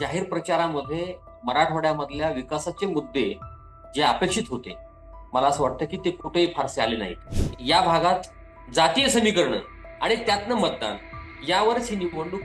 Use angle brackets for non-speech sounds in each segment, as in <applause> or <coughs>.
जाहीर प्रचारामध्ये मराठवाड्यामधल्या विकासाचे मुद्दे जे अपेक्षित होते मला असं वाटतं की ते कुठेही फारसे आले नाहीत. या भागात जातीय समीकरण आणि त्यातनं मतदान यावरच ही निवडणूक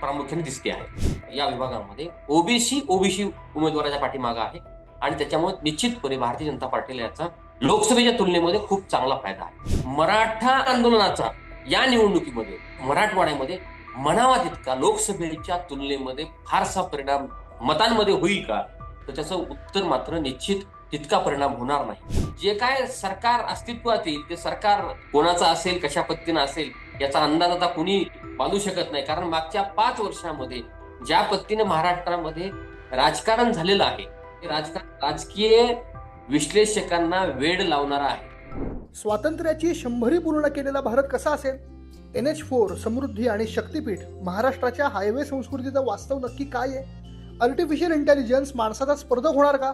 प्रामुख्याने दिसते आहे. या विभागामध्ये ओबीसी ओबीसी उमेदवाराच्या पाठीमागा आहे आणि त्याच्यामुळे निश्चितपणे भारतीय जनता पार्टीला याचा लोकसभेच्या तुलनेमध्ये खूप चांगला फायदा आहे. मराठा आंदोलनाचा या निवडणुकीमध्ये मराठवाड्यामध्ये म्हणावा तितका लोकसभेच्या तुलनेमध्ये फारसा परिणाम मतांमध्ये होईल का? तर त्याचं उत्तर मात्र निश्चित तितका परिणाम होणार नाही. जे काय सरकार अस्तित्वात येईल ते सरकार कोणाचं असेल कशा पद्धतीनं असेल याचा अंदाज आता कुणी बांधू शकत नाही. कारण मागच्या पाच वर्षामध्ये ज्या पद्धतीने महाराष्ट्रामध्ये राजकारण झालेलं आहे ते राजकारण राजकीय विश्लेषकांना वेड लावणारा आहे. स्वातंत्र्याची शंभरी पूर्ण केलेला भारत कसा असेल? एन एच फोर समृद्धी आणि शक्तीपीठ महाराष्ट्राच्या हायवे संस्कृतीचं वास्तव नक्की काय आहे? आर्टिफिशियल इंटेलिजन्स माणसाचा स्पर्धक होणार का?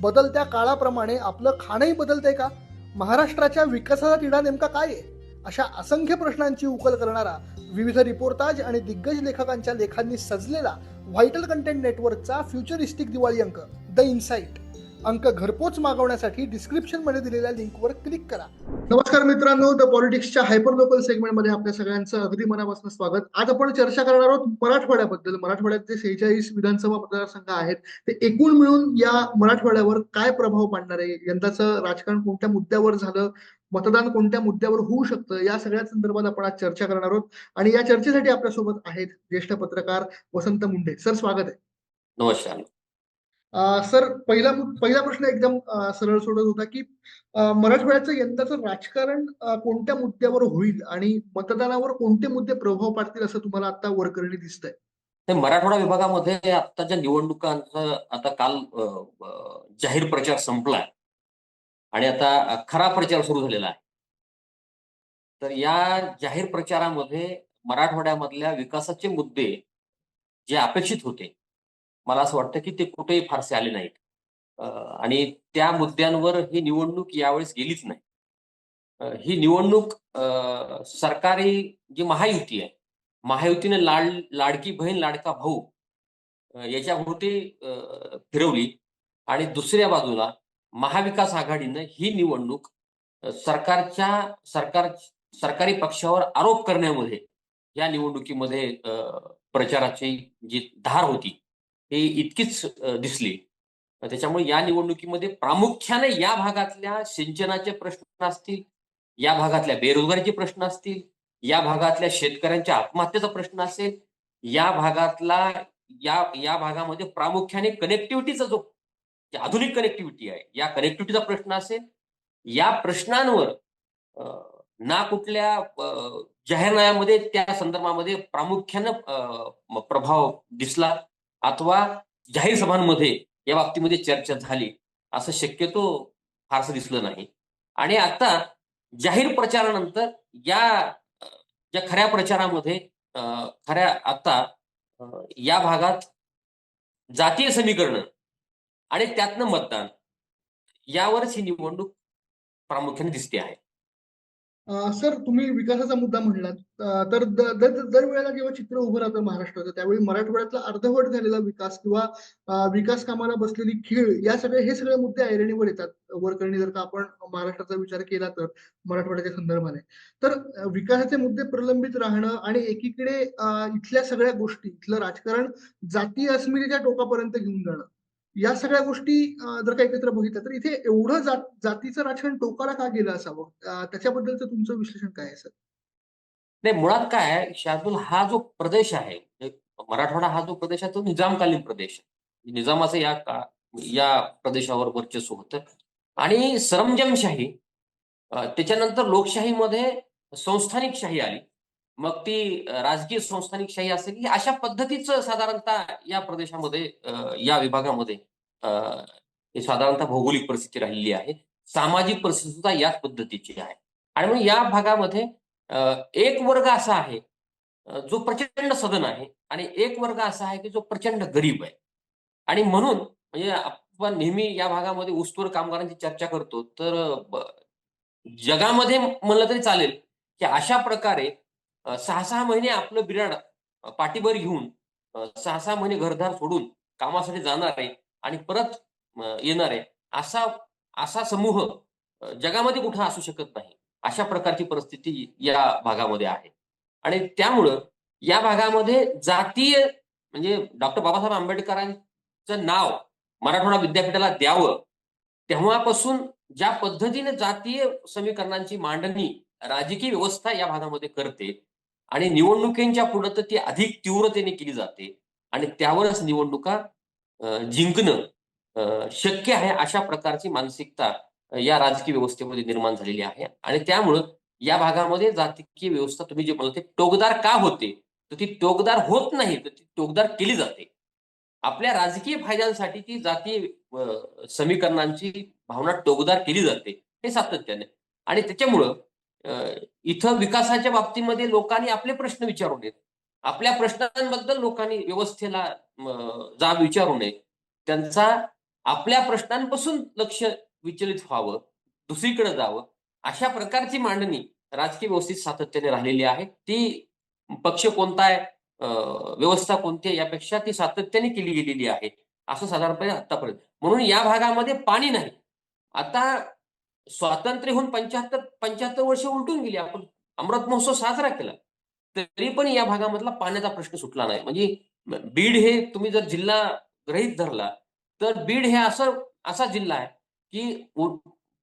बदलत्या काळाप्रमाणे आपलं खाणंही बदलतंय का? महाराष्ट्राच्या विकासाचा तिढा नेमका काय आहे? अशा असंख्य प्रश्नांची उकल करणारा विविध रिपोर्टाज आणि दिग्गज लेखकांच्या लेखांनी सजलेला व्हायटल कंटेंट नेटवर्कचा फ्युचरिस्टिक दिवाळी अंक. द इन्साइट अंक घरपोच मागवण्यासाठी डिस्क्रिप्शनमध्ये दिलेल्या लिंकवर क्लिक करा. नमस्कार मित्रांनो द पॉलिटिक्सच्या हायपर लोकल सेगमेंटमध्ये आपल्या सगळ्यांचं अगदी मनापासून स्वागत. आज आपण चर्चा करणार आहोत मराठवाड्याबद्दल. मराठवाड्यात जे सेहेचाळीस विधानसभा मतदारसंघ आहेत ते एकूण मिळून या मराठवाड्यावर काय प्रभाव पाडणार आहे? यंदाचं राजकारण कोणत्या मुद्द्यावर झालं? मतदान कोणत्या मुद्द्यावर होऊ शकतं? या सगळ्या संदर्भात आपण आज चर्चा करणार आहोत. आणि या चर्चेसाठी आपल्यासोबत आहेत ज्येष्ठ पत्रकार वसंत मुंडे. सर स्वागत आहे. नमस्कार. सर पहिला पहिला प्रश्न एकदम सरळ सोडत होता की मराठवाड्याचं यंदाचं राजकारण कोणत्या मुद्द्यावर होईल आणि मतदानावर कोणते मुद्दे प्रभाव पाडतील असं तुम्हाला आता वरकरणी दिसतंय? तर मराठवाडा विभागामध्ये आताच्या निवडणुकांचा आता काल जाहीर प्रचार संपलाय आणि आता खरा प्रचार सुरू झालेला आहे. तर या जाहीर प्रचारामध्ये मराठवाड्यामधल्या विकासाचे मुद्दे जे अपेक्षित होते मला असं वाटतं की ते कुठेही फारसे आले नाहीत. आणि त्या मुद्द्यांवर ही निवडणूक यावेळेस गेलीच नाही. ही निवडणूक सरकारी जी महायुती आहे महायुतीने लाड लाडकी बहीण लाडका भाऊ अ, याच्याभोवती फिरवली आणि दुसऱ्या बाजूला महाविकास आघाडीनं ही निवडणूक सरकारच्या सरकार सरकारी पक्षावर आरोप करण्यामध्ये या निवडणुकीमध्ये अ, प्रचाराची जी धार होती ही इतकीच दिसली. त्याच्यामुळे या निवडणुकीमध्ये प्रामुख्याने या भागातल्या सिंचनाचे प्रश्न असतील या भागातल्या बेरोजगारीचे प्रश्न असतील या भागातल्या शेतकऱ्यांच्या आत्महत्येचा प्रश्न असेल या भागातला या या भागामध्ये प्रामुख्याने कनेक्टिव्हिटीचा जो आधुनिक कनेक्टिव्हिटी आहे या कनेक्टिव्हिटीचा प्रश्न असेल या प्रश्नांवर ना कुठल्या जाहीरनाम्यामध्ये त्या संदर्भामध्ये प्रामुख्यानं प्रभाव दिसला. अथवा जाहीर सभांमध्ये या बाबतीमध्ये चर्चा झाली असं शक्यतो फारसं दिसलं नाही. आणि आता जाहीर प्रचारानंतर या ज्या खऱ्या प्रचारामध्ये खऱ्या आता या भागात जातीय समीकरण आणि त्यातनं मतदान यावरच ही निवडणूक प्रामुख्याने दिसते आहे. सर तुम्ही विकासाचा मुद्दा म्हणलात. तर दर वेळेला दरवेळेला जेव्हा चित्र उभं राहतं महाराष्ट्राचं त्यावेळी मराठवाड्यातला अर्धवट झालेला विकास किंवा विकास कामाला बसलेली खेळ या सगळे हे सगळे मुद्दे ऐरणीवर येतात. वरकरणी जर का आपण महाराष्ट्राचा विचार केला तर मराठवाड्याच्या संदर्भाने. तर विकासाचे मुद्दे प्रलंबित राहणं आणि एकीकडे इथल्या सगळ्या गोष्टी इथलं राजकारण जातीय अस्मितेच्या टोकापर्यंत घेऊन जाणं या सगळ्या गोष्टी जर का एकत्र बघितल्या तर इथे एवढं जात जातीचं राजकारण टोकाला का गेलं असावं? त्याच्याबद्दलचं तुमचं विश्लेषण काय आहे सर? नाही मुळात काय आहे शार्दुल हा जो प्रदेश आहे मराठवाडा हा जो प्रदेश आहे तो निजामकालीन प्रदेश आहे. म्हणजे निजामाचं या का या प्रदेशावर वर्चस्व होतं. आणि सरमजमशाही त्याच्यानंतर लोकशाहीमध्ये संस्थानिक शाही आली. मग ती राजकीय संस्थानिक शाही असेल की अशा पद्धतीचं साधारणतः या प्रदेशामध्ये या विभागामध्ये साधारणतः भौगोलिक परिस्थिती राहिलेली आहे. सामाजिक परिस्थिती सुद्धा याच पद्धतीची आहे. आणि मग या भागामध्ये एक वर्ग असा आहे जो प्रचंड सदन आहे आणि एक वर्ग असा आहे की जो प्रचंड गरीब आहे. आणि म्हणून म्हणजे आपण नेहमी या भागामध्ये ऊसतोड कामगारांची चर्चा करतो तर जगामध्ये म्हणलं तरी चालेल की अशा प्रकारे सहा सहा महिने आपलं बिराड पाठीभर घेऊन सहा सहा महिने घरदार सोडून कामासाठी जाणार आहे आणि परत येणार आहे असा असा समूह जगामध्ये कुठं असू शकत नाही. अशा प्रकारची परिस्थिती या भागामध्ये आहे. आणि त्यामुळं या भागामध्ये जातीय म्हणजे डॉक्टर बाबासाहेब आंबेडकरांचं नाव मराठवाडा विद्यापीठाला द्यावं तेव्हापासून ज्या पद्धतीने जातीय समीकरणांची मांडणी राजकीय व्यवस्था या भागामध्ये करते आणि निवडणुकींच्या पुढे तर ती अधिक तीव्रतेने केली जाते. आणि त्यावरच निवडणुका जिंकणं शक्य आहे अशा प्रकारची मानसिकता या राजकीय व्यवस्थेमध्ये निर्माण झालेली आहे. आणि त्यामुळं या भागामध्ये जातीय व्यवस्था तुम्ही जे म्हणते टोकदार का होते? तर ती टोकदार होत नाही तर ती टोकदार केली जाते. आपल्या राजकीय फायद्यांसाठी ती जातीय समीकरणांची भावना टोकदार केली जाते हे सातत्याने. आणि त्याच्यामुळं इथं विकासाच्या बाबतीमध्ये लोकांनी आपले प्रश्न विचारू नयेत. आपल्या प्रश्नांबद्दल लोकांनी व्यवस्थेला जाब विचारू नये त्यांचा आपल्या प्रश्नांपासून लक्ष विचलित व्हावं दुसरीकडे जावं अशा प्रकारची मांडणी राजकीय व्यवस्थित सातत्याने राहिलेली आहे. ती पक्ष कोणता आहे व्यवस्था कोणती आहे यापेक्षा ती सातत्याने केली गेलेली आहे असं साधारणपणे आतापर्यंत. म्हणून या भागामध्ये पाणी नाही. आता स्वातंत्र्य होऊन पंच्याहत्तर पंच्याहत्तर वर्ष उलटून गेली. आपण अमृत महोत्सव साजरा केला. तरी पण या भागामधला पाण्याचा प्रश्न सुटला नाही. म्हणजे बीड हे तुम्ही जर जिल्हा ग्रहित धरला तर बीड हे असं असा जिल्हा आहे की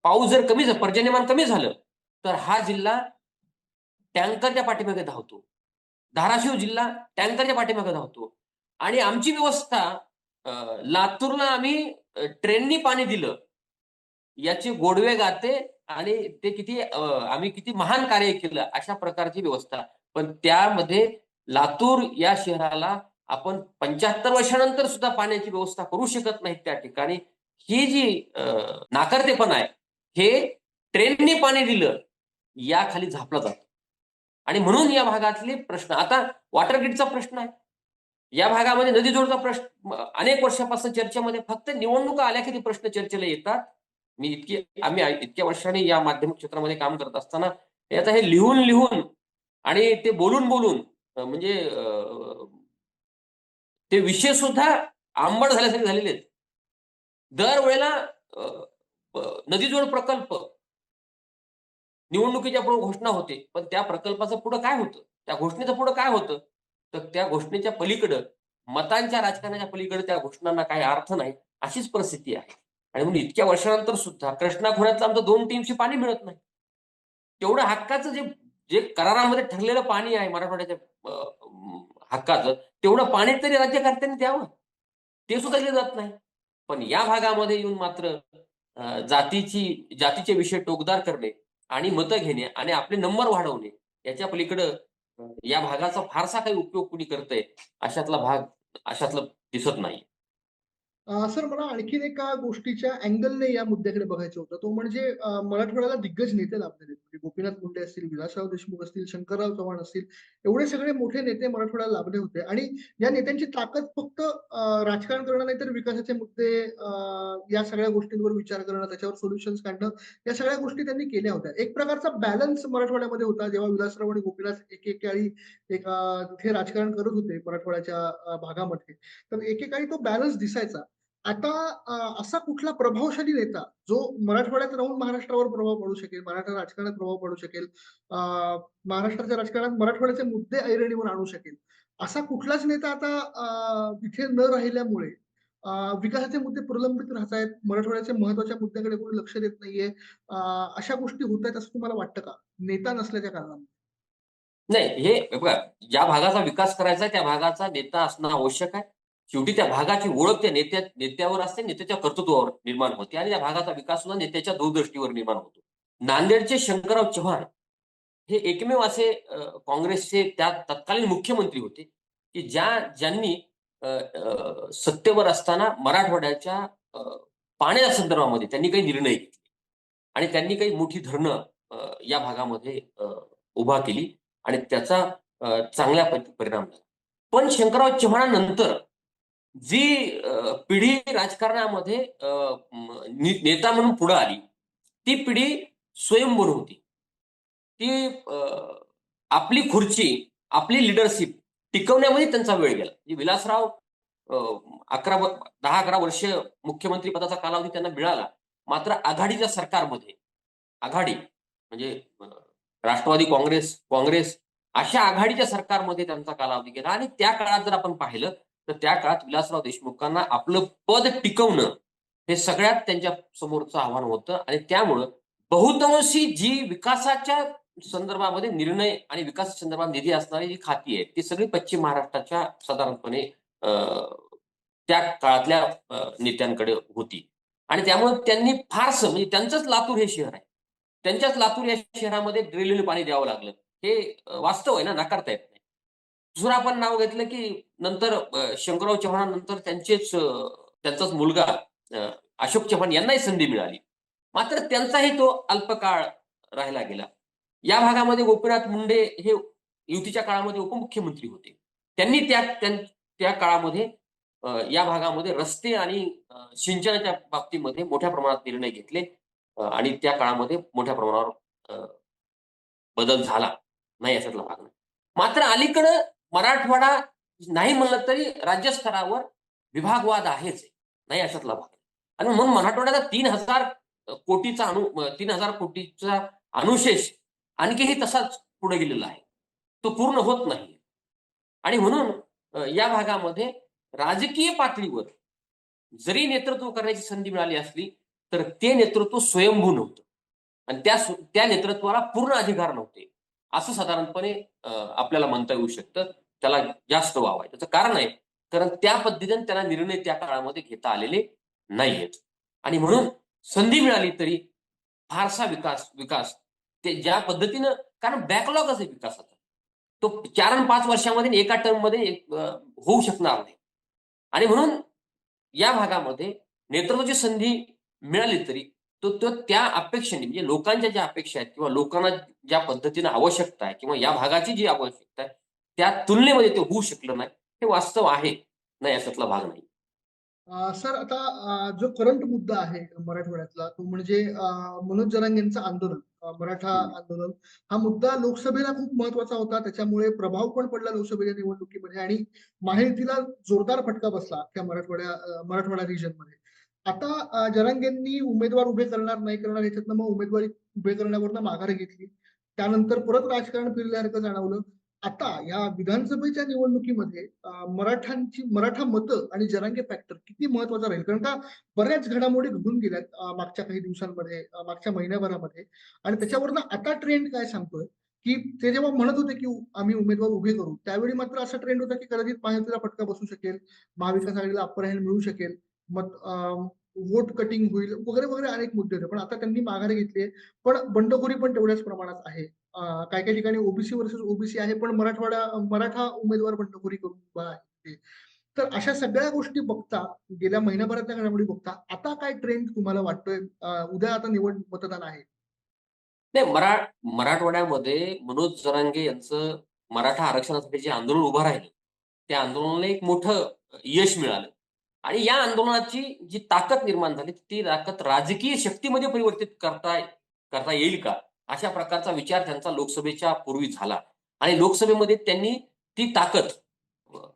पाऊस जर कमी झाला पर्जन्यमान कमी झालं तर हा जिल्हा टँकरच्या पाठीमागे धावतो. धाराशिव जिल्हा टँकरच्या पाठीमागे धावतो. आणि आमची व्यवस्था लातूरला आम्ही ट्रेननी पाणी दिलं. याचे गोडवे गाते आणि ते किती आम्ही किती महान कार्य केलं अशा प्रकारची व्यवस्था. पण त्यामध्ये लातूर या शहराला आपण पंच्याहत्तर वर्षानंतर सुद्धा पाण्याची व्यवस्था करू शकत नाही त्या ठिकाणी. ही जी अं, नाकर्तेपण आहे हे ट्रेनने पाणी दिलं याखाली झापलं जातं. आणि म्हणून या भागातले प्रश्न आता वॉटर ग्रीडचा प्रश्न आहे. या भागामध्ये नदी जोडचा प्रश्न अनेक वर्षापासून चर्चेमध्ये फक्त निवडणुका आल्या की प्रश्न चर्चेला येतात. मी इतकी आम्ही इतक्या वर्षांनी या माध्यमिक क्षेत्रामध्ये काम करत असताना हे हे लिहून लिहून आणि ते बोलून बोलून म्हणजे ते विषय सुद्धा आंबड झाल्यासारखे झालेले आहेत. दरवेळेला नदीजोड प्रकल्प निवडणुकीच्या पुढे घोषणा होते पण त्या प्रकल्पाचं पुढे काय होतं? त्या घोषणेचं पुढे काय होतं? तर त्या घोषणेच्या पलीकडं मतांच्या राजकारणाच्या पलीकडे त्या घोषणांना काही अर्थ नाही अशीच परिस्थिती आहे. आणि म्हणून इतक्या वर्षानंतर सुद्धा कृष्णा खोऱ्यातलं आमचं दोन टीमशी पाणी मिळत नाही. तेवढं हक्काचं जे जे करारामध्ये ठरलेलं पाणी आहे मराठवाड्याच्या हक्काचं तेवढं पाणी तरी राज्यकर्त्यांनी द्यावं. ते सुद्धा दिलं जात नाही. पण या भागामध्ये येऊन मात्र जातीची जातीचे विषय टोकदार करणे आणि मतं घेणे आणि आपले नंबर वाढवणे याच्या पलीकडं या भागाचा फारसा काही उपयोग कुणी करतंय अशातला भाग अशातलं दिसत नाही. सर मला आणखीन एका गोष्टीच्या अँगलने या मुद्द्याकडे बघायचं होतं. तो म्हणजे मराठवाड्याला दिग्गज नेते लाभलेले म्हणजे गोपीनाथ मुंडे असतील विलासराव देशमुख असतील शंकरराव चव्हाण असतील एवढे सगळे मोठे नेते मराठवाड्याला लाभले होते. आणि या नेत्यांची ताकद फक्त राजकारण करणं नाही तर विकासाचे मुद्दे या सगळ्या गोष्टींवर विचार करणं त्याच्यावर सोल्युशन्स काढणं या सगळ्या गोष्टी त्यांनी केल्या होत्या. एक प्रकारचा बॅलन्स मराठवाड्यामध्ये होता. जेव्हा विलासराव आणि गोपीनाथ एकेकाळी एका अ, तिथे राजकारण करत होते मराठवाड्याच्या भागामध्ये तर एकेकाळी तो बॅलन्स दिसायचा. आता असा कुठला प्रभावशाली नेता जो मराठवाड्यात राहून महाराष्ट्रावर प्रभाव पडू शकेल मराठा राजकारणात प्रभाव पडू शकेल महाराष्ट्राच्या राजकारणात मराठवाड्याचे मुद्दे ऐरणीवर आणू शकेल असा कुठलाच नेता आता इथे न राहिल्यामुळे विकासाचे मुद्दे प्रलंबित राहत आहेत मराठवाड्याच्या महत्त्वाच्या मुद्द्याकडे कोणी लक्ष देत नाहीये अशा गोष्टी होत आहेत असं तुम्हाला वाटतं का? नेता नसल्याच्या कारणामुळे. नाही हे बघा ज्या भागाचा विकास करायचा त्या भागाचा नेता असणं आवश्यक आहे. शेवटी त्या भागाची ओळख त्या नेत्या नेत्यावर असते नेत्याच्या कर्तृत्वावर निर्माण होते आणि त्या भागाचा विकास सुद्धा नेत्याच्या दूरदृष्टीवर निर्माण होतो. नांदेडचे शंकरराव चव्हाण हे एकमेव असे काँग्रेसचे त्या तत्कालीन मुख्यमंत्री होते की ज्या ज्यांनी सत्तेवर असताना मराठवाड्याच्या अ, पाण्याच्या संदर्भामध्ये त्यांनी काही निर्णय घेतले आणि त्यांनी काही मोठी धरणं या भागामध्ये उभा केली आणि त्याचा चांगल्या परिणाम झाला. पण शंकरराव चव्हाणानंतर जी पिढी राजकारणामध्ये नेता म्हणून पुढे आली ती पिढी स्वयंभूर होती. ती आपली खुर्ची आपली लिडरशिप टिकवण्यामध्ये त्यांचा वेळ गेला. विलासराव अकरा दहा अकरा वर्ष मुख्यमंत्री पदाचा कालावधी त्यांना मिळाला मात्र आघाडीच्या सरकारमध्ये आघाडी म्हणजे राष्ट्रवादी काँग्रेस काँग्रेस अशा आघाडीच्या सरकारमध्ये त्यांचा कालावधी गेला. आणि त्या काळात जर आपण पाहिलं तर त्या काळात विलासराव देशमुखांना आपलं पद टिकवणं हे सगळ्यात त्यांच्या समोरचं आव्हान होतं. आणि त्यामुळं बहुतांशी जी विकासाच्या संदर्भामध्ये निर्णय आणि विकास संदर्भात निधी असणारी जी खाती आहेत ती सगळी पश्चिम महाराष्ट्राच्या साधारणपणे त्या काळातल्या नेत्यांकडे होती. आणि त्यामुळे त्यांनी फारसं म्हणजे त्यांचंच लातूर हे शहर आहे. त्यांच्याच लातूर या शहरामध्ये ड्रिलिंग पाणी द्यावं लागलं. हे वास्तव आहे ना नाकारता येत दुसरं आपण नाव घेतलं की नंतर शंकरराव चव्हाण नंतर त्यांचेच त्यांचाच मुलगा अशोक चव्हाण यांनाही संधी मिळाली. मात्र त्यांचाही तो अल्पकाळ राहिला गेला. या भागामध्ये गोपीनाथ मुंडे हे युतीच्या काळामध्ये उपमुख्यमंत्री होते. त्यांनी त्या त्या काळामध्ये या भागामध्ये रस्ते आणि सिंचनाच्या बाबतीमध्ये मोठ्या प्रमाणात निर्णय घेतले आणि त्या काळामध्ये मोठ्या प्रमाणावर अं, बदल झाला. नाही याच्यातला भाग नाही. मात्र अलीकडं मराठवाडा नाही म्हणलं तरी राज्यस्तरावर विभागवाद आहेच. नाही अशातला भाग. आणि म्हणून मराठवाड्याचा तीन हजार कोटीचा अनु तीन हजार कोटीचा अनुशेष आणखीही तसाच पुढे गेलेला आहे. तो पूर्ण होत नाही. आणि म्हणून या भागामध्ये राजकीय पातळीवर जरी नेतृत्व करण्याची संधी मिळाली असली तर ते नेतृत्व स्वयंभू नव्हतं. आणि त्या त्या नेतृत्वाला पूर्ण अधिकार नव्हते. असं साधारणपणे अं, आपल्याला म्हणता येऊ शकतं. त्याला जास्त वाव आहे. त्याचं कारण आहे कारण त्या पद्धतीने त्याला निर्णय त्या काळामध्ये घेता आलेले नाहीयेत. आणि म्हणून संधी मिळाली तरी फारसा विकास विकास ते ज्या पद्धतीनं कारण बॅकलॉगच आहे विकासाचा. तो चार आणि पाच वर्षामध्ये एका टर्ममध्ये एक, होऊ शकणार नाही. आणि म्हणून या भागामध्ये नेतृत्वाची संधी मिळाली तरी तो तो त्या अपेक्षेने म्हणजे लोकांच्या ज्या अपेक्षा आहेत किंवा लोकांना ज्या पद्धतीनं आवश्यकता आहे किंवा या भागाची जी आवश्यकता आहे त्या तुलनेमध्ये ते होऊ शकलं नाही. हे वास्तव आहे. नाही याच्यातला भाग नाही. सर आता जो करंट मुद्दा आहे मराठवाड्यातला तो म्हणजे मनोज जरांगेंचं आंदोलन मराठा. आंदोलन हा मुद्दा लोकसभेला खूप महत्त्वाचा होता. त्याच्यामुळे प्रभाव पण पडला लोकसभेच्या निवडणुकीमध्ये आणि महायुतीला जोरदार फटका बसला अख्ख्या मराठवाड्या मराठवाडा रिजनमध्ये. आता जरांगेंनी उमेदवार उभे करणार नाही करणार याच्यातनं मग उमेदवारी उभे करण्यावरनं माघार घेतली. त्यानंतर परत राजकारण फिरल्यासारखं जाणवलं. आता या विधानसभेच्या निवडणुकीमध्ये मराठांची मराठ्यांची मराठा मतं आणि जरांगे फॅक्टर किती महत्त्वाचा राहील? कारण का बऱ्याच घडामोडी घडून गेल्यात मागच्या काही दिवसांमध्ये मागच्या महिन्याभरामध्ये. आणि त्याच्यावरनं आता ट्रेंड काय सांगतोय? की ते जेव्हा म्हणत होते की आम्ही उमेदवार उभे करू त्यावेळी मात्र असा ट्रेंड होता की कदाचित महायुतीला फटका बसू शकेल महाविकास आघाडीला अप्पर हँड मिळू शकेल मग वोट कटिंग होईल वगैरे वगैरे अनेक मुद्दे होते. पण आता त्यांनी माघार घेतली पण बंडखोरी पण तेवढ्याच प्रमाणात आहे. काही काही ठिकाणी ओबीसी वर्सेस ओबीसी आहे पण मराठवाडा मराठा उमेदवार बंडखोरी करून आहे. तर अशा सगळ्या गोष्टी बघता गेल्या महिन्याभरातल्या घडामोडी बघता आता काय ट्रेंड तुम्हाला वाटतोय? उद्या आता निवड मतदान आहे. नाही मरा मराठवाड्यामध्ये मनोज जरांगे यांचं मराठा आरक्षणासाठी जे आंदोलन उभं राहिलं त्या आंदोलनाला एक मोठं यश मिळालं. आणि या आंदोलनाची जी ताकद निर्माण झाली ती ताकद राजकीय शक्तीमध्ये परिवर्तित करता करता येईल का? अशा प्रकारचा विचार त्यांचा लोकसभेच्या पूर्वी झाला. आणि लोकसभेमध्ये त्यांनी ती ताकद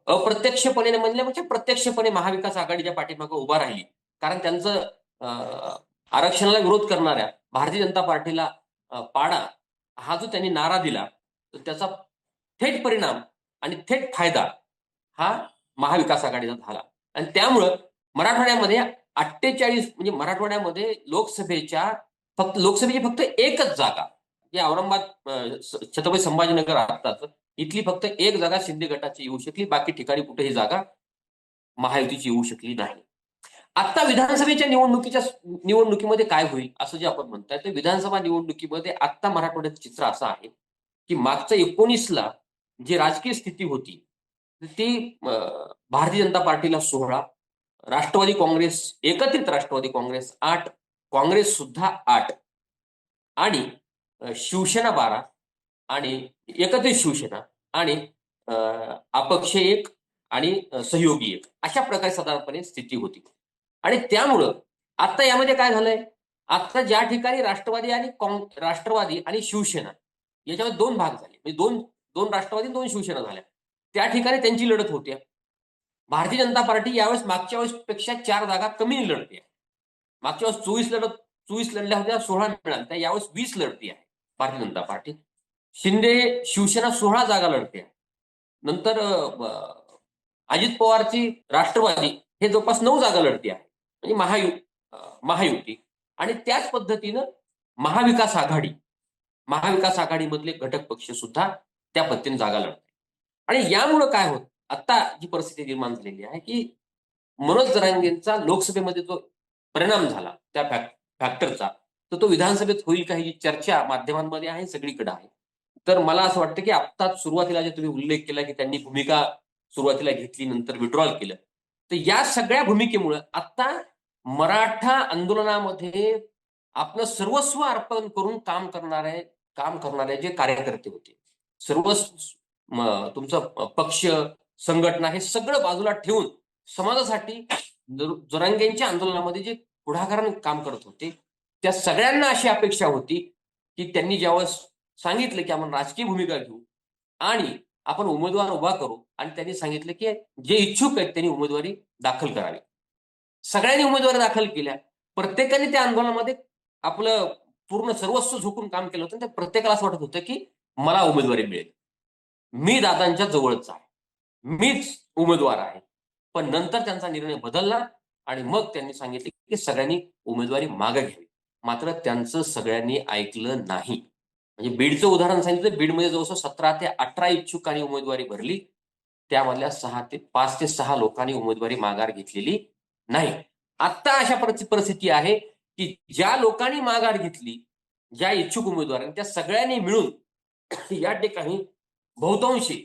अप्रत्यक्षपणे म्हणल्या म्हणजे प्रत्यक्षपणे महाविकास आघाडीच्या पाठीमागे उभा राहिली. कारण त्यांचं आरक्षणाला विरोध करणाऱ्या भारतीय जनता पार्टीला पाडा हा जो त्यांनी नारा दिला तर त्याचा थेट परिणाम आणि थेट फायदा हा महाविकास आघाडीचा झाला. आणि त्यामुळं मराठवाड्यामध्ये अठ्ठेचाळीस म्हणजे मराठवाड्यामध्ये लोकसभेच्या फक्त लोकसभेची फक्त एकच जागा. जे औरंगाबाद छत्रपती संभाजीनगर आताच. इथली फक्त एक जागा शिंदे गटाची येऊ शकली बाकी ठिकाणी कुठेही जागा महायुतीची येऊ शकली नाही. आता विधानसभेच्या निवडणुकीच्या निवडणुकीमध्ये काय होईल असं जे आपण म्हणताय ते विधानसभा निवडणुकीमध्ये आता मराठवाड्याचं चित्र असं आहे की मागच्या एकोणीसला जी राजकीय स्थिती होती ती भारतीय जनता पार्टीला सोहळा राष्ट्रवादी काँग्रेस एकत्रित राष्ट्रवादी काँग्रेस आठ काँग्रेस सुद्धा आठ आणि शिवसेना बारा आणि एकत्रित शिवसेना आणि अं, अपक्ष एक आणि सहयोगी एक. अशा प्रकारे साधारणपणे स्थिती होती. आणि त्यामुळं आता यामध्ये काय झालंय? आता ज्या ठिकाणी राष्ट्रवादी आणि राष्ट्रवादी आणि शिवसेना याच्यामध्ये दोन भाग झाले. म्हणजे दोन दोन राष्ट्रवादी दोन शिवसेना झाल्या. त्या ठिकाणी त्यांची लढत होती भारतीय जनता पार्टी यावेळेस मागच्या वेळेस पेक्षा चार जागा कमी लढते मागच्या वेळेस चोवीस लढत चोवीस लढल्या होत्या सोळा मिळाल्या. त्या यावेळेस वीस लढती आहे भारतीय जनता पार्टी. शिंदे शिवसेना सोळा जागा लढते आहे. नंतर अजित पवारची राष्ट्रवादी हे जवळपास नऊ जागा लढती आहे. म्हणजे महायु महायुती. आणि त्याच पद्धतीनं महाविकास आघाडी महाविकास आघाडीमधले घटक पक्ष सुद्धा त्या पद्धतीने जागा लढते आणि यामुळं काय होत? आता जी परिस्थिती निर्माण झालेली आहे की मनोज जरांगेंचा लोकसभेमध्ये जो परिणाम झाला त्या फॅक फॅक्टरचा तर तो विधानसभेत होईल का ही चर्चा माध्यमांमध्ये आहे सगळीकडे आहे. तर मला असं वाटतं की आत्ताच सुरुवातीला जे तुम्ही उल्लेख केला की त्यांनी भूमिका सुरुवातीला घेतली नंतर विड्रॉल केलं. तर या सगळ्या भूमिकेमुळं आता मराठा आंदोलनामध्ये आपलं सर्वस्व अर्पण करून काम करणारे काम करणारे जे कार्यकर्ते होते. सर्व तुमचं पक्ष संघटना हे सगळं बाजूला ठेवून समाजासाठी जोरांग्यांच्या आंदोलनामध्ये जे पुढाकाराने काम करत होते त्या सगळ्यांना अशी अपेक्षा होती की त्यांनी ज्यावेळेस सांगितलं की आपण राजकीय भूमिका घेऊ आणि आपण उमेदवार उभा करू आणि त्यांनी सांगितलं की जे इच्छुक आहेत त्यांनी उमेदवारी दाखल करावी. सगळ्यांनी उमेदवारी दाखल केल्या. प्रत्येकाने त्या आंदोलनामध्ये आपलं पूर्ण सर्वस्व झोकून काम केलं होतं त्या प्रत्येकाला असं वाटत होतं की मला उमेदवारी मिळेल. मी दादांच्या जवळच आहे. मीच उमेदवार आहे. पण नंतर त्यांचा निर्णय बदलला आणि मग त्यांनी सांगितले की सगळ्यांनी उमेदवारी मागे घ्यावी. मात्र त्यांचं सगळ्यांनी ऐकलं नाही. म्हणजे बीडचं उदाहरण सांगितलं बीडमध्ये जवळजवळ सतरा ते अठरा इच्छुकांनी उमेदवारी भरली. त्यामधल्या सहा ते पाच ते सहा लोकांनी उमेदवारी माघार घेतलेली नाही. आत्ता अशा परिस्थिती परिस्थिती आहे की ज्या लोकांनी माघार घेतली ज्या इच्छुक उमेदवारांनी त्या सगळ्यांनी मिळून या ठिकाणी बहुतांशी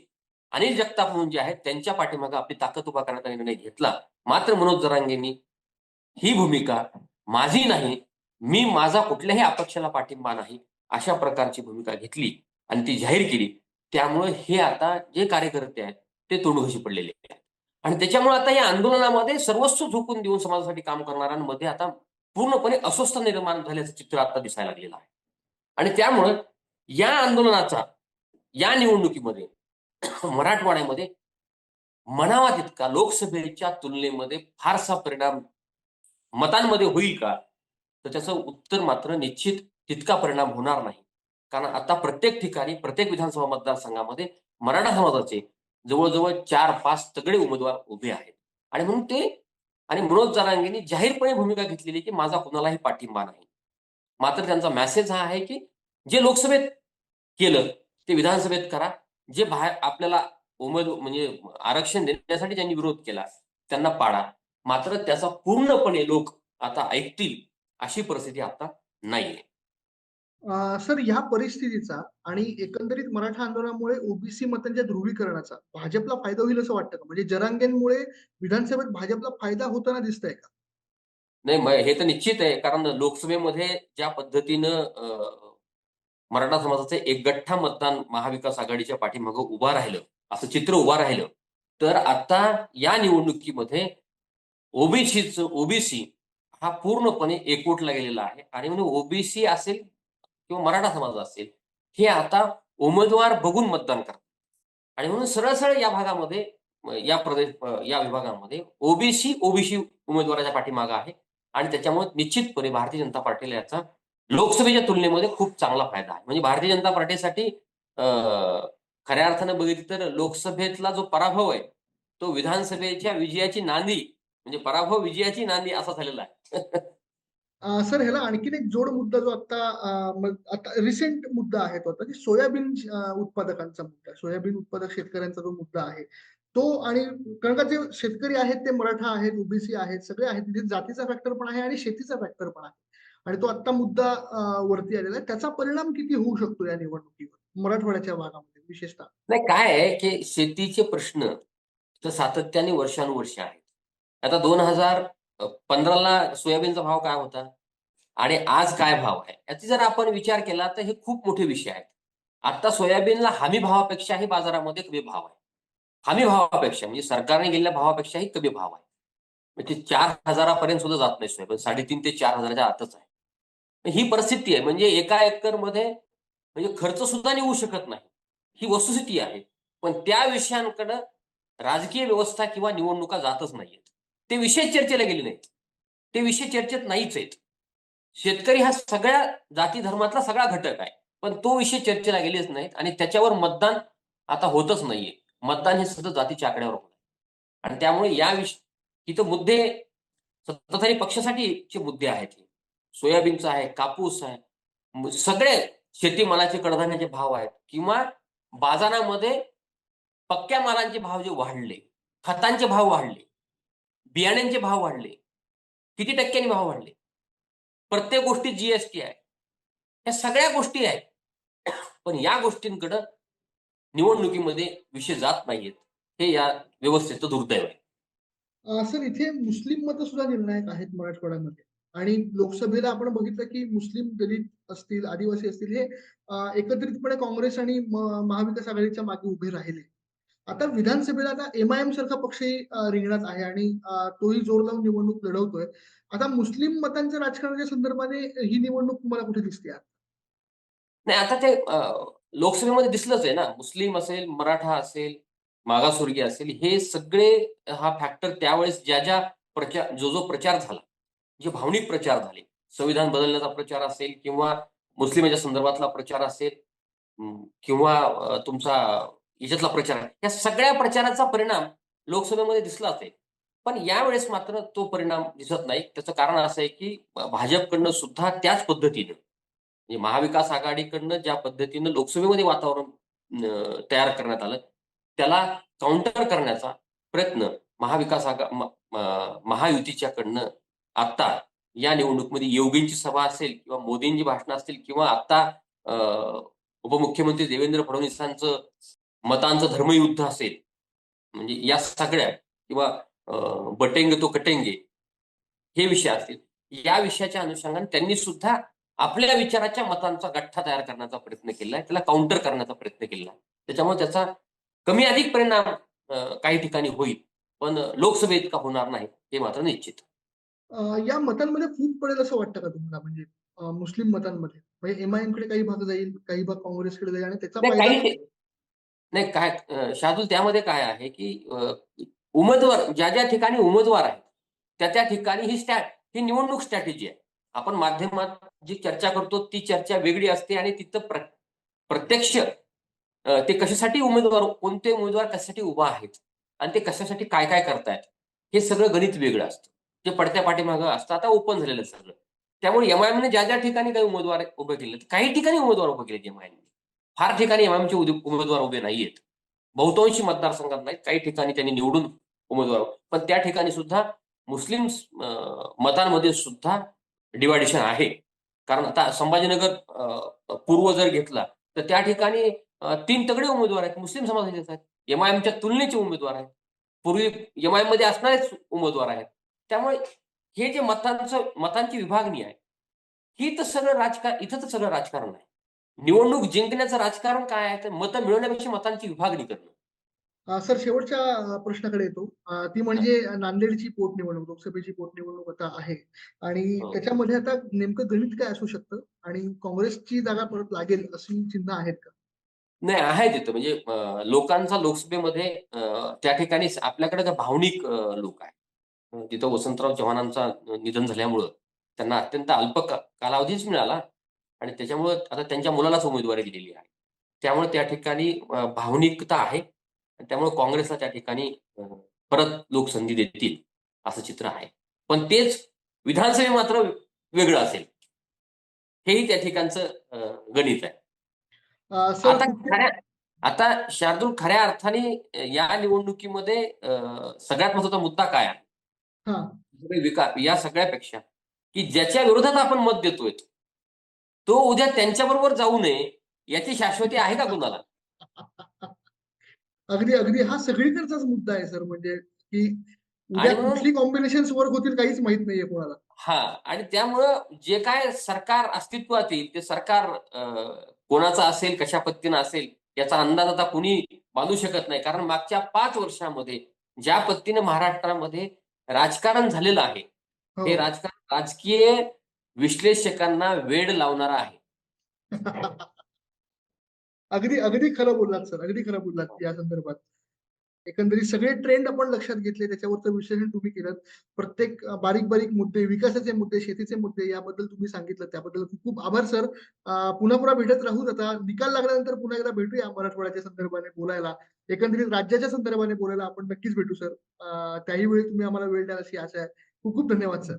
अनिल जगताप म्हणून जे आहेत त्यांच्या पाठीमागे आपली ताकद उभा करण्याचा निर्णय घेतला. मात्र मनोज जरांगेंनी ही भूमिका माझी नाही मी माझा कुठल्याही अपक्षाला पाठिंबा नाही अशा प्रकारची भूमिका घेतली आणि ती जाहीर केली. त्यामुळे हे आता जे कार्यकर्ते आहेत ते तोंडघशी पडलेले आहेत. आणि त्याच्यामुळे आता या आंदोलनामध्ये सर्वस्व झोकून देऊन समाजासाठी काम करणाऱ्यांमध्ये आता पूर्णपणे अस्वस्थ निर्माण झाल्याचं चित्र आता दिसायला लागलेलं आहे. आणि त्यामुळं या आंदोलनाचा या निवडणुकीमध्ये <coughs> मराठवाड्यामध्ये म्हणावा तितका लोकसभेच्या तुलनेमध्ये फारसा परिणाम मतांमध्ये होईल का? तर त्याचं उत्तर मात्र निश्चित तितका परिणाम होणार नाही. कारण आता प्रत्येक ठिकाणी प्रत्येक विधानसभा मतदारसंघामध्ये मराठा समाजाचे जवळजवळ चार पाच तगडे उमेदवार उभे आहेत. आणि म्हणून ते आणि मनोज जरांगेंनी जाहीरपणे भूमिका घेतलेली की माझा कुणालाही पाठिंबा नाही. मात्र त्यांचा मेसेज हा आहे की जे लोकसभेत केलं ते विधानसभेत करा. जे बाहेर आपल्याला उमेद म्हणजे आरक्षण देण्यासाठी ज्यांनी विरोध केला त्यांना पाडा. मात्र त्याचा पूर्णपणे लोक आता ऐकतील अशी परिस्थिती आता नाहीये. सर ह्या परिस्थितीचा आणि एकंदरीत मराठा आंदोलनामुळे ओबीसी मतांच्या ध्रुवीकरणाचा भाजपला फायदा होईल असं वाटतं का? म्हणजे जरांगेंमुळे विधानसभेत भाजपला फायदा होताना दिसतंय का? नाही हे तर निश्चित आहे कारण लोकसभेमध्ये ज्या पद्धतीनं मराठा समाजाचे एक गठ्ठा मतदान महाविकास आघाडीच्या पाठीमागं उभा राहिलं असं चित्र उभं राहिलं. तर आता या निवडणुकीमध्ये ओबीसीच ओबीसी हा पूर्णपणे एकवटला गेलेला आहे. आणि म्हणून ओबीसी असेल किंवा मराठा समाज असेल हे आता उमेदवार बघून मतदान करतात. आणि म्हणून सरळ सरळ या भागामध्ये या प्रदेश या विभागामध्ये ओबीसी ओबीसी उमेदवाराच्या पाठीमागं आहे. आणि त्याच्यामुळे निश्चितपणे भारतीय जनता पार्टीला याचा लोकसभेच्या तुलनेमध्ये खूप चांगला फायदा आहे. म्हणजे भारतीय जनता पार्टीसाठी खऱ्या अर्थानं बघितलं तर लोकसभेतला जो पराभव आहे तो विधानसभेच्या विजयाची नांदी म्हणजे पराभव विजयाची नांदी असा झालेला आहे. सर ह्याला आणखीन एक जोड मुद्दा जो आता आता रिसेंट मुद्दा आहे तो आता की सोयाबीन उत्पादकांचा मुद्दा सोयाबीन उत्पादक शेतकऱ्यांचा जो मुद्दा आहे तो आणि कारण का जे शेतकरी आहेत ते मराठा आहेत ओबीसी आहेत सगळे आहेत तिथे जातीचा फॅक्टर पण आहे आणि शेतीचा फॅक्टर पण आहे. आणि तो आता मुद्दा वरती आलेला आहे. त्याचा परिणाम किती होऊ शकतो या निवडणुकीवर? मराठवाड्याच्या भागामध्ये विशेषतः. नाही काय आहे की शेतीचे प्रश्न तर सातत्याने वर्षानुवर्ष आहेत. आता दोन हजार पंधराला सोयाबीनचा भाव काय होता? आणि आज काय भाव आहे? याचा जर आपण विचार केला तर हे खूप मोठे विषय आहेत. आता सोयाबीनला हमी भावापेक्षाही बाजारामध्ये कमी भाव आहे. हमी भावापेक्षा म्हणजे सरकारने गेलेल्या भावापेक्षाही कमी भाव आहे. म्हणजे चार हजारापर्यंत सुद्धा जात नाही सोयाबीन. साडेतीन ते चार हजाराच्या आतच आहे. ही परिस्थिती आहे. म्हणजे एका एकरमध्ये म्हणजे खर्च सुद्धा निघू शकत नाही. ही वस्तुस्थिती आहे. पण त्या विषयांकडे राजकीय व्यवस्था किंवा निवडणुका जातच नाहीयेत. ते विषय चर्चेला गेले नाहीत. ते विषय चर्चेत नाहीच आहेत. शेतकरी हा सगळ्या जाती धर्मातला सगळा घटक आहे. पण तो विषय चर्चेला गेलेच नाहीत आणि त्याच्यावर मतदान आता होतच नाहीये. मतदान हे सतत जातीच्या आकड्यावर होत आणि त्यामुळे या विषय इथं मुद्दे सत्ताधारी पक्षासाठीचे मुद्दे आहेत. हे. सोयाबीनचा आहे कापूस आहे. म्हणजे सगळे सगळे शेतीमालाचे कडधान्याचे भाव आहेत. किंवा बाजारामध्ये पक्क्या मालांचे भाव जे वाढले खतांचे भाव वाढले बियाण्यांचे भाव वाढले किती टक्क्यांनी भाव वाढले? प्रत्येक गोष्टी जीएसटी आहे. या सगळ्या गोष्टी आहेत. पण या गोष्टींकडं निवडणुकीमध्ये विषय जात नाहीयेत. हे या व्यवस्थेचं दुर्दैव आहे. सर इथे मुस्लिम मत सुद्धा निर्णायक आहेत मराठवाड्यामध्ये. आणि लोकसभेला आपण बघितलं की मुस्लिम दलित असतील आदिवासी असतील हे एकत्रितपणे काँग्रेस आणि महाविकास आघाडीच्या मागे उभे राहिले. आता विधानसभेला आता एमआयएम सारखा पक्षही रिंगणात आहे आणि तोही जोर लावून निवडणूक लढवतोय. आता मुस्लिम मतांच्या राजकारणाच्या संदर्भाने ही निवडणूक तुम्हाला कुठे दिसते नाही आता ते लोकसभेमध्ये दिसलंच आहे ना. मुस्लिम असेल मराठा असेल मागासवर्गीय असेल हे सगळे हा फॅक्टर त्यावेळेस ज्या ज्या प्रचार जो जो प्रचार झाला जे भावनिक प्रचार झाले संविधान बदलण्याचा प्रचार असेल किंवा मुस्लिमाच्या संदर्भातला प्रचार असेल किंवा तुमचा याच्यातला प्रचार या सगळ्या प्रचाराचा परिणाम लोकसभेमध्ये दिसलाच आहे पण यावेळेस मात्र तो परिणाम दिसत नाही. त्याचं कारण असं आहे की भाजपकडनं सुद्धा त्याच पद्धतीनं म्हणजे महाविकास आघाडीकडनं ज्या पद्धतीनं लोकसभेमध्ये वातावरण तयार करण्यात आलं त्याला काउंटर करण्याचा प्रयत्न महाविकास आघा म- महायुतीच्याकडनं आता या निवडणुकीमध्ये योगींची सभा असेल किंवा मोदींची भाषणं असतील किंवा आता उपमुख्यमंत्री देवेंद्र फडणवीसांचं मतांचं धर्मयुद्ध असेल म्हणजे या सगळ्या किंवा बटेंगे तो कटेंगे हे विषय असतील या विषयाच्या अनुषंगाने त्यांनी सुद्धा आपल्या विचाराच्या मतांचा गठ्ठा तयार करण्याचा प्रयत्न केला आहे त्याला काउंटर करण्याचा प्रयत्न केला त्याच्यामुळे त्याचा कमी अधिक परिणाम काही ठिकाणी होईल पण लोकसभेत का होणार नाही हे मात्र निश्चित. या मतांमध्ये फूट पडेल असं वाटतं का तुम्हाला? म्हणजे मुस्लिम मतांमध्ये? म्हणजे एमआयएमकडे काही भाग जाईल काही भाग काँग्रेसकडे जाईल आणि त्याचा नाही काय शार्दूल त्यामध्ये काय आहे की उमेदवार ज्या ज्या ठिकाणी उमेदवार आहेत त्या त्या ठिकाणी ही स्टॅ ही निवडणूक स्ट्रॅटेजी आहे. आपण माध्यमात जी चर्चा करतो ती चर्चा वेगळी असते आणि तिथं प्र प्रत्यक्ष ते कशासाठी उमेदवार कोणते उमेदवार कशासाठी उभा आहेत आणि ते कशासाठी काय काय करतायत हे सगळं गणित वेगळं असतं. जे पडत्या पाठीमागं असतं आता ओपन झालेलं सगळं. त्यामुळे एमआयएमने ज्या ज्या ठिकाणी काही उमेदवार उभे केले काही ठिकाणी उमेदवार उभे केले एमआयएमने फार ठिकाणी एमआयएमचे उमेदवार उभे नाहीयेत. बहुतांशी मतदारसंघात नाहीत काही ठिकाणी त्यांनी निवडून उमेदवार पण त्या ठिकाणी सुद्धा मुस्लिम मतांमध्ये सुद्धा डिवायडेशन आहे. कारण आता संभाजीनगर पूर्व जर घेतला तर त्या ठिकाणी तीन तगडे उमेदवार आहेत मुस्लिम समाजाचे आहेत. एमआयएमच्या तुलनेचे उमेदवार आहेत. पूर्वी एमआयएममध्ये असणारेच उमेदवार आहेत. त्यामुळे हे जे मतांचं मतांची विभागणी आहे ही तर सगळं राजकारण इथं तर सगळं राजकारण आहे. निवडणूक जिंकण्याचं राजकारण काय आहे? तर मतं मिळवण्यापेक्षा मतांची विभागणी करणं. सर शेवटच्या प्रश्नाकडे येतो. ती म्हणजे नांदेडची पोटनिवडणूक लोकसभेची पोटनिवडणूक आता आहे. आणि हो. त्याच्यामध्ये आता नेमकं गणित काय असू शकतं? आणि काँग्रेसची जागा परत लागेल अशी चिन्ह आहेत का? नाही आहे तिथं म्हणजे लोकांचा लोकसभेमध्ये त्या ठिकाणी आपल्याकडे भावनिक लोक आहे तिथं वसंतराव चव्हाणांचा निधन झाल्यामुळं त्यांना अत्यंत अल्प कालावधीच मिळाला आणि त्याच्यामुळं आता त्यांच्या मुलालाच उमेदवारी दिलेली आहे. त्यामुळे त्या ठिकाणी भावनिकता आहे त्यामुळे काँग्रेसला त्या ठिकाणी परत लोक संधी देतील असं चित्र आहे. पण तेच विधानसभे मात्र वेगळं असेल. हेही त्या ठिकाणचं गणित आहे. आता खऱ्या आता शार्दूल खऱ्या अर्थाने या निवडणुकीमध्ये सगळ्यात महत्त्वाचा मुद्दा काय आहे? हा. विकास या सगळ्यापेक्षा की ज्याच्या विरोधात आपण मत देतोय तो उद्या त्यांच्याबरोबर जाऊ नये याची शाश्वती आहे का कुणाला? <laughs> अगदी अगदी. हा सगळीकडचाच मुद्दा आहे सर म्हणजे की कुठली कॉम्बिनेशन वर्क होतील काहीच माहीत नाहीये कोणाला. हा आणि त्यामुळं जे काय सरकार अस्तित्वात येईल ते सरकार कोणाचं असेल कशा पद्धतीनं असेल याचा अंदाज आता कुणी बांधू शकत नाही. कारण मागच्या पाच वर्षामध्ये ज्या पद्धतीने महाराष्ट्रामध्ये राजकारण झालेलं आहे. हो. हे राजकारण राजकीय विश्लेषकांना वेड लावणारं आहे. <laughs> अगदी अगदी खरं बोललात सर. अगदी खरं बोललात या संदर्भात. एकंदरीत सगळे ट्रेंड आपण लक्षात घेतले त्याच्यावरचं विश्लेषण तुम्ही केलं प्रत्येक बारीक बारीक मुद्दे विकासाचे मुद्दे शेतीचे मुद्दे याबद्दल तुम्ही सांगितलं. त्याबद्दल खूप खूप आभार सर. पुन्हा पुन्हा भेटत राहू. आता निकाल लागल्यानंतर पुन्हा एकदा भेटूया मराठवाड्याच्या संदर्भाने बोलायला. एकंदरीत राज्याच्या संदर्भाने बोलायला आपण नक्कीच भेटू सर. त्याही वेळी तुम्ही आम्हाला वेळ द्याल अशी आशा आहे. खूप खूप धन्यवाद सर.